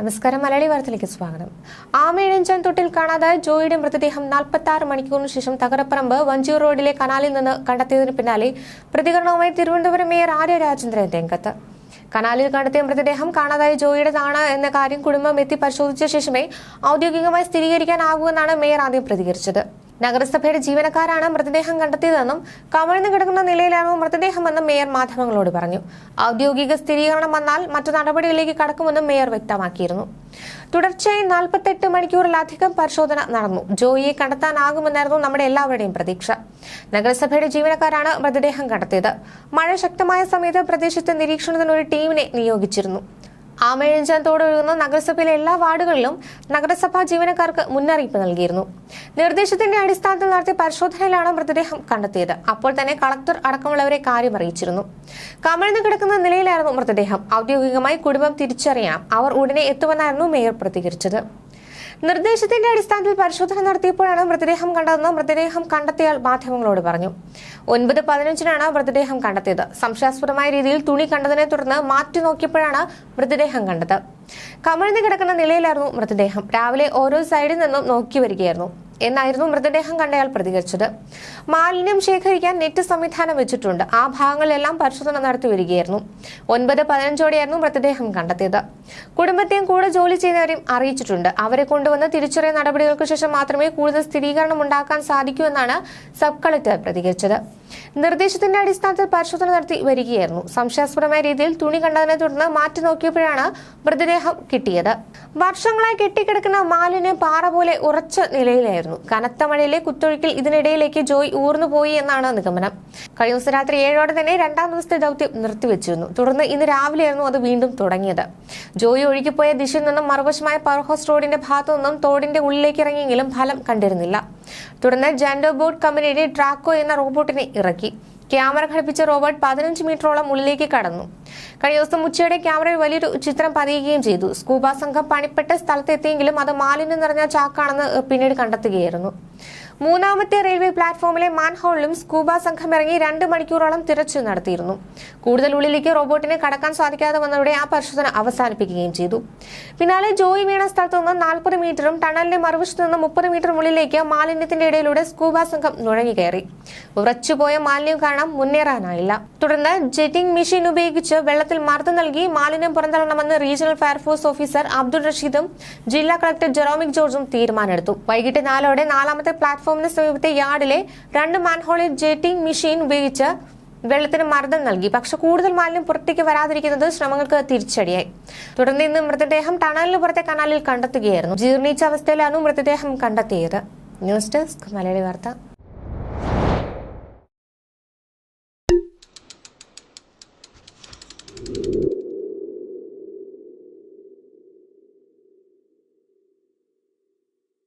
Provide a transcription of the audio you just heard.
നമസ്കാരം. മലയാളി വാർത്തയിലേക്ക് സ്വാഗതം. ആമയിഴഞ്ചാൻ തൊട്ടിൽ കാണാതായ ജോയിയുടെ മൃതദേഹം നാൽപ്പത്തി ആറ് മണിക്കൂറിന് ശേഷം തകരപ്പറമ്പ് വഞ്ചിയൂർ റോഡിലെ കനാലിൽ നിന്ന് കണ്ടെത്തിയതിന് പിന്നാലെ പ്രതികരണവുമായി തിരുവനന്തപുരം മേയർ ആര്യ രാജേന്ദ്രൻ രംഗത്ത്. കനാലിൽ കണ്ടെത്തിയ മൃതദേഹം കാണാതായ ജോയിയുടേതാണ് എന്ന കാര്യം കുടുംബം എത്തി പരിശോധിച്ച ശേഷമേ ഔദ്യോഗികമായി സ്ഥിരീകരിക്കാനാകൂ എന്നാണ് മേയർ ആദ്യം പ്രതികരിച്ചത്. നഗരസഭയുടെ ജീവനക്കാരാണ് മൃതദേഹം കണ്ടെത്തിയതെന്നും കമിഴ്ന്നു കിടക്കുന്ന നിലയിലാണോ മൃതദേഹമെന്നും മേയർ മാധ്യമങ്ങളോട് പറഞ്ഞു. ഔദ്യോഗിക സ്ഥിരീകരണം വന്നാൽ മറ്റു നടപടികളിലേക്ക് കടക്കുമെന്നും മേയർ വ്യക്തമാക്കിയിരുന്നു. തുടർച്ചയായി നാൽപ്പത്തെട്ട് മണിക്കൂറിലധികം പരിശോധന നടന്നു. ജോയിയെ കണ്ടെത്താനാകുമെന്നായിരുന്നു നമ്മുടെ എല്ലാവരുടെയും പ്രതീക്ഷ. നഗരസഭയുടെ ജീവനക്കാരാണ് മൃതദേഹം കണ്ടെത്തിയത്. മഴ ശക്തമായ സമയത്ത് പ്രദേശത്ത് നിരീക്ഷണത്തിന് ഒരു ടീമിനെ നിയോഗിച്ചിരുന്നു. ആമയിഴഞ്ചാൻ തോടൊഴുകുന്ന നഗരസഭയിലെ എല്ലാ വാർഡുകളിലും നഗരസഭാ ജീവനക്കാർക്ക് മുന്നറിയിപ്പ് നൽകിയിരുന്നു. നിർദ്ദേശത്തിന്റെ അടിസ്ഥാനത്തിൽ നടത്തിയ പരിശോധനയിലാണ് മൃതദേഹം കണ്ടെത്തിയത്. അപ്പോൾ തന്നെ കളക്ടർ അടക്കമുള്ളവരെ കാര്യം അറിയിച്ചിരുന്നു. കമിഴ്ന്നു കിടക്കുന്ന നിലയിലായിരുന്നു മൃതദേഹം. ഔദ്യോഗികമായി കുടുംബം തിരിച്ചറിയാം. അവർ ഉടനെ എത്തുമെന്നായിരുന്നു മേയർ പ്രതികരിച്ചത്. നിർദ്ദേശത്തിന്റെ അടിസ്ഥാനത്തിൽ പരിശോധന നടത്തിയപ്പോഴാണ് മൃതദേഹം കണ്ടതെന്ന് മൃതദേഹം കണ്ടെത്തിയാൽ മാധ്യമങ്ങളോട് പറഞ്ഞു. ഒൻപത് പതിനഞ്ചിനാണ് മൃതദേഹം കണ്ടെത്തിയത്. സംശയാസ്പദമായ രീതിയിൽ തുണി കണ്ടതിനെ തുടർന്ന് മാറ്റി നോക്കിയപ്പോഴാണ് മൃതദേഹം കണ്ടത്. കമഴ്ന്നു കിടക്കുന്ന നിലയിലായിരുന്നു മൃതദേഹം. രാവിലെ ഓരോ സൈഡിൽ നിന്നും നോക്കി വരികയായിരുന്നു. എന്നായിരുന്നു മൃതദേഹം കണ്ടയാൾ പ്രതികരിച്ചത്. മാലിന്യം ശേഖരിക്കാൻ നെറ്റ് സംവിധാനം വെച്ചിട്ടുണ്ട്. ആ ഭാഗങ്ങളിലെല്ലാം പരിശോധന നടത്തി വരികയായിരുന്നു. ഒൻപത് പതിനഞ്ചോടെയായിരുന്നു മൃതദേഹം കണ്ടെത്തിയത്. കുടുംബത്തെയും കൂടെ ജോലി ചെയ്യുന്നവരെയും അറിയിച്ചിട്ടുണ്ട്. അവരെ കൊണ്ടുവന്ന് തിരിച്ചറിയ നടപടികൾക്ക് ശേഷം മാത്രമേ കൂടുതൽ സ്ഥിരീകരണം ഉണ്ടാക്കാൻ സാധിക്കൂ എന്നാണ് സബ് കളക്ടർ പ്രതികരിച്ചത്. നിർദ്ദേശത്തിന്റെ അടിസ്ഥാനത്തിൽ പരിശോധന നടത്തി വരികയായിരുന്നു. സംശയാസ്പദമായ രീതിയിൽ തുണി കണ്ടതിനെ തുടർന്ന് മാറ്റി നോക്കിയപ്പോഴാണ് മൃതദേഹം കിട്ടിയത്. വർഷങ്ങളായി കെട്ടിക്കിടക്കുന്ന മാലിന്യം പാറ പോലെ ഉറച്ച നിലയിലായിരുന്നു. കനത്ത മഴയിലെ കുത്തൊഴുക്കിൽ ഇതിനിടയിലേക്ക് ജോയ് ഊർന്നുപോയി എന്നാണ് നിഗമനം. കഴിഞ്ഞ ദിവസം രാത്രി ഏഴോടെ തന്നെ രണ്ടാം ദിവസത്തെ ദൗത്യം നിർത്തിവെച്ചിരുന്നു. തുടർന്ന് ഇന്ന് രാവിലെയായിരുന്നു അത് വീണ്ടും തുടങ്ങിയത്. ജോയി ഒഴുകിപ്പോയ ദിശയിൽ നിന്നും മറുവശമായ പവർ ഹൗസ് റോഡിന്റെ ഭാഗത്തു നിന്നും തോടിന്റെ ഉള്ളിലേക്ക് ഇറങ്ങിയെങ്കിലും ഫലം കണ്ടിരുന്നില്ല. തുടർന്ന് ജാൻഡോ ബോട്ട് കമ്പനിയുടെ ട്രാക്കോ എന്ന റോബോട്ടിനെ ഇറക്കി. ക്യാമറ ഘടിപ്പിച്ച റോബോട്ട് പതിനഞ്ച് മീറ്ററോളം ഉള്ളിലേക്ക് കടന്നു. കഴിഞ്ഞ ദിവസം ഉച്ചയോടെ ക്യാമറയിൽ വലിയൊരു ചിത്രം പതിയുകയും ചെയ്തു. സ്കൂബ സംഘം പണിപ്പെട്ട സ്ഥലത്തെത്തിയെങ്കിലും അത് മാലിന്യം നിറഞ്ഞ ചാക്കാണെന്ന് പിന്നീട് കണ്ടെത്തുകയായിരുന്നു. മൂന്നാമത്തെ റെയിൽവേ പ്ലാറ്റ്ഫോമിലെ മാൻഹോളിലും സ്കൂബ സംഘം ഇറങ്ങി രണ്ട് മണിക്കൂറോളം തിരച്ചിൽ നടത്തിയിരുന്നു. കൂടുതൽ ഉള്ളിലേക്ക് റോബോട്ടിനെ കടക്കാൻ സാധിക്കാതെ വന്നതോടെ ആ പരിശോധന അവസാനിപ്പിക്കുകയും ചെയ്തു. പിന്നാലെ ജോയി വീണ സ്ഥലത്ത് നിന്ന് നാൽപ്പത് മീറ്ററും ടണലിന്റെ മറുവശത്ത് നിന്ന് മുപ്പത് മീറ്റർ ഉള്ളിലേക്ക് മാലിന്യത്തിന്റെ ഇടയിലൂടെ സ്കൂബ സംഘം നുഴഞ്ഞു കയറി. ഉറച്ചുപോയ മാലിന്യം കാരണം മുന്നേറാനായില്ല. തുടർന്ന് ജെറ്റിംഗ് മെഷീൻ ഉപയോഗിച്ച് വെള്ളത്തിൽ മർദ്ദം നൽകി മാലിന്യം പുറന്തള്ളണമെന്ന് regional fire force officer Abdul റഷീദും ജില്ലാ കളക്ടർ ജെറോമിക് ജോർജും തീരുമാനമെടുത്തു. വൈകിട്ട് നാലോടെ നാലാമത്തെ പ്ലാറ്റ്ഫോമിന് സമീപത്തെ യാർഡിലെ രണ്ട് മാൻഹോളിൽ ജെറ്റിംഗ് മെഷീൻ ഉപയോഗിച്ച് വെള്ളത്തിന് മർദ്ദം നൽകി. പക്ഷെ കൂടുതൽ മാലിന്യം പുറത്തേക്ക് വരാതിരിക്കുന്നത് ശ്രമങ്ങൾക്ക് തിരിച്ചടിയായി. തുടർന്ന് ഇന്ന് മൃതദേഹം ടണലിന് പുറത്തെ കനാലിൽ കണ്ടെത്തുകയായിരുന്നു. ജീർണിച്ച അവസ്ഥയിലാണ് മൃതദേഹം കണ്ടെത്തിയത്. ന്യൂസ് ഡെസ്ക് മലയാളി വാർത്ത.